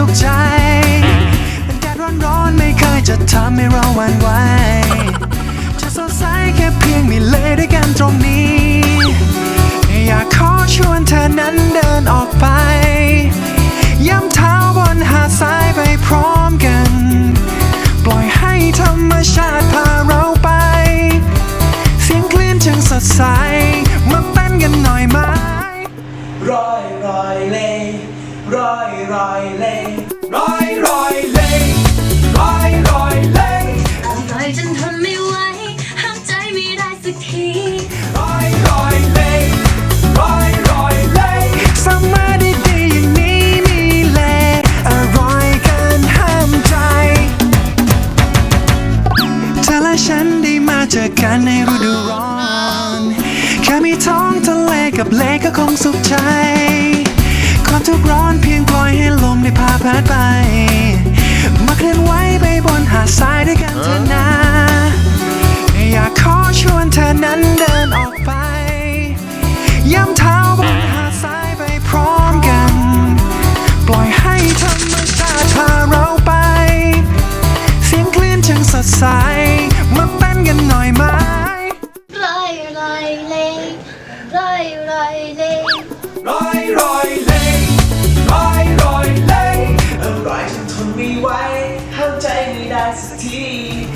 สุขใจเป็นแดดร้อนๆไม่เคยจะทำให้เราหวั่นไหว รอยรอยเลรอยรอยเลรอยรอยเลต่อยจนทนไม่ไหวห้ามใจไม่ได้สักทีรอยรอยเลรอยรอยเลซัมเมอร์ดีๆอย่างนี้มีแลอร่อยเกินห้ามใจเธอและฉันได้มาเจอกันในฤดูร้อน แค่มีท้องทะเลกับเลก็คงสุขใจ ความทุกข์ร้อนเพียงปล่อยให้ลมได้พาพาดไป มาเคลื่อนไหวไปบนหาดทรายด้วยกันเถอะนะ อยากขอชวนเธอนั้นเดินออกไป ย่ำเท้าบนหาดทรายไปพร้อมกัน ปล่อยให้ธรรมชาติพาเราไป เสียงคลื่นช่างสดใส มาเต้นกันหน่อยไหมไรไรเลยไรไรเลย ร้อยร้อย ใจไม่ได้สักที